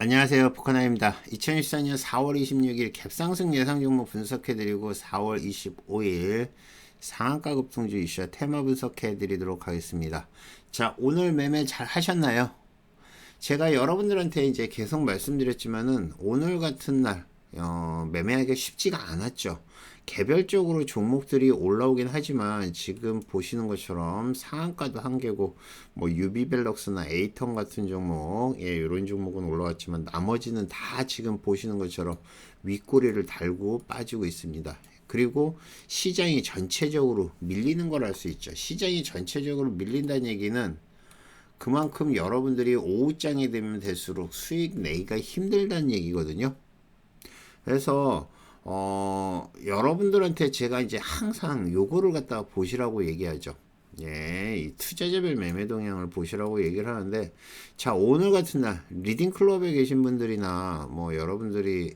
안녕하세요. 포커나입니다. 2024년 4월 26일 갭상승 예상 종목 분석해드리고 4월 25일 상한가 급등주 이슈 테마 분석해드리도록 하겠습니다. 자, 오늘 매매 잘 하셨나요? 제가 여러분들한테 이제 계속 말씀드렸지만은 오늘 같은 날 어, 매매하기가 쉽지가 않았죠. 개별적으로 종목들이 올라오긴 하지만 지금 보시는 것처럼 상한가도 한 개고 뭐 유비벨럭스나 에이턴 같은 종목 예 이런 종목은 올라왔지만 나머지는 다 지금 보시는 것처럼 윗꼬리를 달고 빠지고 있습니다. 그리고 시장이 전체적으로 밀리는 걸 알 수 있죠. 시장이 전체적으로 밀린다는 얘기는 그만큼 여러분들이 오후장이 되면 될수록 수익 내기가 힘들다는 얘기거든요. 그래서 어, 여러분들한테 제가 이제 항상 요거를 갖다가 보시라고 얘기하죠. 예, 이 투자자별 매매 동향을 보시라고 얘기를 하는데, 자, 오늘 같은 날, 리딩 클럽에 계신 분들이나, 뭐, 여러분들이,